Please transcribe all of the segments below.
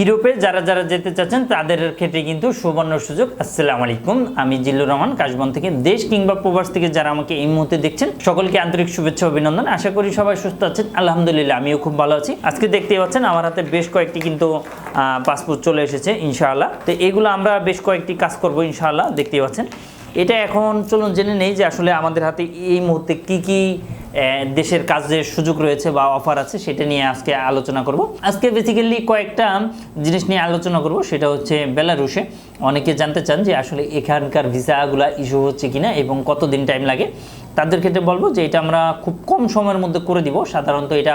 ইউরোপে যারা যারা যেতে চাচ্ছেন, তাদের ক্ষেত্রে কিন্তু সুবর্ণ সুযোগ। আসসালামু আলাইকুম, আমি জিল্লুর রহমান, কাশবন থেকে দেশ কিংবা প্রবাস থেকে যারা আমাকে এই মুহূর্তে দেখছেন, সকলকে আন্তরিক শুভেচ্ছা অভিনন্দন। আশা করি সবাই সুস্থ আছেন। আলহামদুলিল্লাহ, আমিও খুব ভালো আছি। আজকে দেখতে পাচ্ছেন, আমার হাতে বেশ কয়েকটি কিন্তু পাসপোর্ট চলে এসেছে, ইনশাআল্লাহ। তো এগুলো আমরা বেশ কয়েকটি কাজ করব, ইনশাআল্লাহ দেখতেই পাচ্ছেন। এটা এখন চলুন জেনে নেই যে আসলে আমাদের হাতে এই মুহূর্তে কি কি দেশের কাজের সুযোগ রয়েছে বা অফার আছে, সেটা নিয়ে আজকে আলোচনা করব। আজকে বেসিক্যালি কয়েকটা জিনিস নিয়ে আলোচনা করব, সেটা হচ্ছে বেলারুশে। অনেকে জানতে চান যে আসলে এখানকার ভিসাগুলো ইস্যু হচ্ছে কিনা এবং কতদিন টাইম লাগে। তাদের ক্ষেত্রে বলব যে এটা আমরা খুব কম সময়ের মধ্যে করে দিব, সাধারণত এটা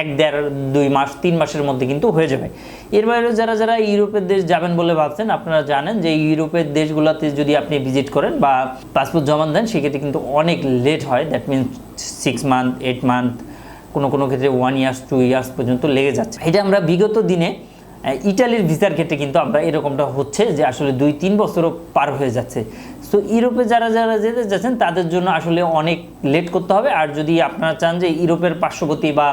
এক, দেড়, দুই মাস, তিন মাসের মধ্যে কিন্তু হয়ে যাবে। এর বাইরে যারা যারা ইউরোপের দেশ যাবেন বলে ভাবছেন, আপনারা জানেন যে ইউরোপের দেশগুলোতে যদি আপনি ভিজিট করেন বা পাসপোর্ট জমা দেন, সেক্ষেত্রে কিন্তু অনেক লেট হয়। That means six month eight month কোনো কোনো ক্ষেত্রে ওয়ান ইয়ার্স টু ইয়ার্স পর্যন্ত লেগে যাচ্ছে। এটা আমরা বিগত দিনে ইটালির ভিসার ক্ষেত্রে কিন্তু আমরা এরকমটা হচ্ছে যে আসলে দুই, তিন বছরও পার হয়ে যাচ্ছে। সো ইউরোপে যারা যারা যেতে যাচ্ছেন, তাদের জন্য আসলে অনেক লেট করতে হবে। আর যদি আপনারা চান যে ইউরোপের পার্শ্ববর্তী বা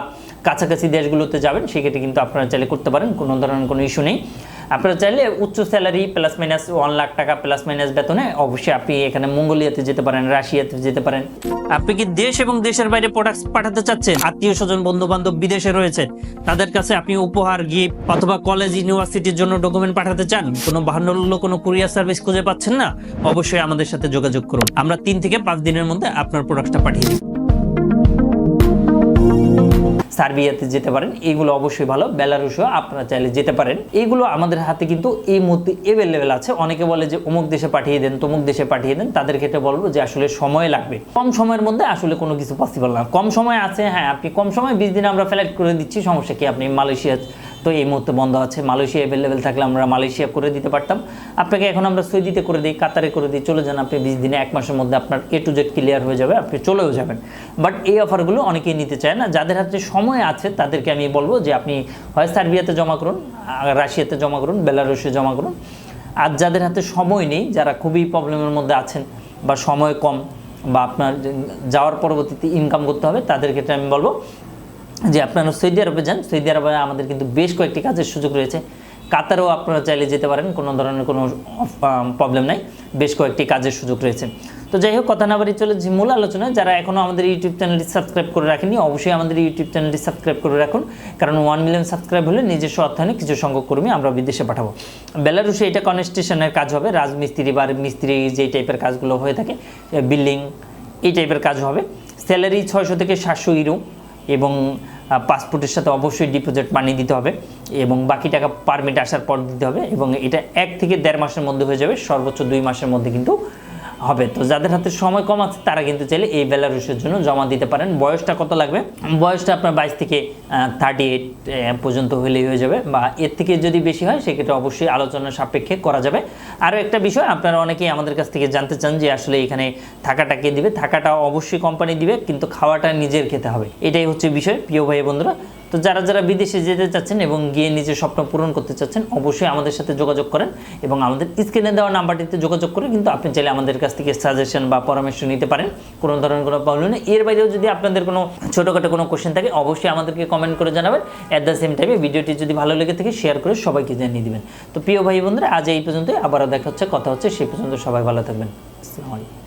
কাছাকাছি দেশগুলোতে যাবেন, সেক্ষেত্রে কিন্তু আপনারা চাইলে করতে পারেন। কোনো ধরনের কোনো ইস্যু নেই। আপনারা চাইলে উচ্চ salary plus minus one lakh টাকা প্লাস মাইনাস বেতনে অবশ্যই আপনি এখানে মঙ্গোলিয়াতে যেতে পারেন, রাশিয়াতে যেতে পারেন। আপনি কি দেশ এবং দেশের বাইরে প্রোডাক্ট পাঠাতে চাচ্ছেন? আত্মীয় স্বজন বন্ধু বান্ধব বিদেশে রয়েছে। তাদের কাছে আপনি উপহার গিফট অথবা কলেজ ইউনিভার্সিটির জন্য ডকুমেন্ট পাঠাতে চান? কোনো বাহান্ন কোনো কুরিয়ার সার্ভিস খুঁজে পাচ্ছেন না? অবশ্যই আমাদের সাথে যোগাযোগ করুন। আমরা তিন থেকে পাঁচ দিনের মধ্যে আপনার প্রোডাক্টটা পাঠিয়ে দিই। সার্বিয়াতে যেতে পারেন এইগুলো অবশ্যই ভালো। বেলারুশও আপনারা চাইলে যেতে পারেন। এইগুলো আমাদের হাতে কিন্তু এই মুহূর্তে অ্যাভেলেবেল আছে। অনেকে বলে যে, অমুক দেশে পাঠিয়ে দেন, তমুক দেশে পাঠিয়ে দেন। তাদের ক্ষেত্রে বলব যে, আসলে সময় লাগবে। কম সময়ের মধ্যে আসলে কোনো কিছু পসিবল না। কম সময় আছে হ্যাঁ আপনি কম সময়, বিশ দিন আমরা ফ্লাইট করে দিচ্ছি, সমস্যা কি? আপনি মালয়েশিয়া তো এই মুহূর্তে বন্ধ আছে। মালয়েশিয়া অ্যাভেলেবেল থাকলে আমরা মালয়েশিয়া করে দিতে পারতাম। আপনাকে এখন আমরা সৌদিতে করে দিই, কাতারে করে দিই। চলে যান আপনি বিশ দিনে, এক মাসের মধ্যে আপনার এ টু জেড ক্লিয়ার হয়ে যাবে, আপনি চলেও যাবেন। বাট এই অফারগুলো অনেকেই নিতে চায় না। যাদের হাতে সময় আছে, তাদেরকে আমি বলব যে আপনি হয় সার্বিয়াতে জমা করুন রাশিয়াতে জমা করুন, বেলারুশে জমা করুন। আর যাদের হাতে সময় নেই, যারা খুবই প্রবলেমের মধ্যে আছেন, বা সময় কম, বা আপনার যাওয়ার পরবর্তীতে ইনকাম করতে হবে, তাদের ক্ষেত্রে আমি বলব যে আপনারা সৌদি আরবে যান, সৌদি আরবে আমাদের কিন্তু বেশ কয়েকটি কাজের সুযোগ রয়েছে। কাতারেও আপনারা চাইলে যেতে পারেন, কোনো ধরনের কোনো প্রবলেম নাই, বেশ কয়েকটি কাজের সুযোগ রয়েছে। তো যাই হোক, কথা না বাড়ি চলে যে মূল আলোচনা যারা এখনও আমাদের ইউটিউব চ্যানেলটি সাবস্ক্রাইব করে রাখেনি অবশ্যই আমাদের ইউটিউব চ্যানেলটি সাবস্ক্রাইব করে রাখুন, কারণ ওয়ান মিলিয়ন সাবস্ক্রাইব হলে নিজস্ব অর্থায়নে কিছু সংখ্যক কর্মী আমরা বিদেশে পাঠাবো। বেলারুশে এটা কনস্টেশনের কাজ হবে, রাজমিস্ত্রি বা মিস্ত্রি যেই টাইপের কাজগুলো হয়ে থাকে বিল্ডিং এই টাইপের কাজ হবে। স্যালারি ছয়শো থেকে সাতশো ইউরো এবং পাসপোর্টের সাথে অবশ্যই ডিপোজিট মানি দিতে হবে এবং বাকি টাকা পারমিট আসার পর দিতে হবে এবং এটা এক থেকে দেড় মাসের মধ্যে হয়ে যাবে, সর্বোচ্চ দুই মাসের মধ্যে কিন্তু হবে। তো যাদের হাতে সময় কম আছে, তারা কিন্তু চাইলে এই বেলারুসের জন্য জমা দিতে পারেন। বয়সটা কত লাগবে? বয়সটা আপনার বাইশ থেকে থার্টি এইট পর্যন্ত হলেই হয়ে যাবে বা এর থেকে যদি বেশি হয়, সেক্ষেত্রে অবশ্যই আলোচনা সাপেক্ষে করা যাবে। আরও একটা বিষয়, আপনারা অনেকেই আমাদের কাছ থেকে জানতে চান যে আসলে এখানে থাকাটা কে দিবে? থাকাটা অবশ্যই কোম্পানি দিবে, কিন্তু খাওয়াটা নিজের খেতে হবে। এটাই হচ্ছে বিষয়। প্রিয় ভাই বন্ধুরা তো যারা যারা বিদেশে যেতে চাচ্ছেন এবং গিয়ে নিজের স্বপ্ন পূরণ করতে চাচ্ছেন, অবশ্যই আমাদের সাথে যোগাযোগ করেন এবং আমাদের স্ক্রিনে দেওয়া নাম্বারটিতে যোগাযোগ করে কিন্তু আপনি চাইলে আমাদের কাছ থেকে সাজেশন বা পরামর্শ নিতে পারেন। কোনো ধরনের কোনো প্রবলেম নেই। এর বাইরেও যদি আপনাদের কোনো ছোটোখাটো কোনো কোশ্চেন থাকে, অবশ্যই আমাদেরকে কমেন্ট করে জানাবেন। অ্যাট দ্য সেম টাইমে ভিডিওটি যদি ভালো লেগে থাকে শেয়ার করে সবাইকে জানিয়ে দেবেন। তো প্রিয় ভাই বন্ধুরা আজ এই পর্যন্ত আবারও দেখা হচ্ছে, কথা হচ্ছে, সেই পর্যন্ত সবাই ভালো থাকবেন। আসসালামু আলাইকুম।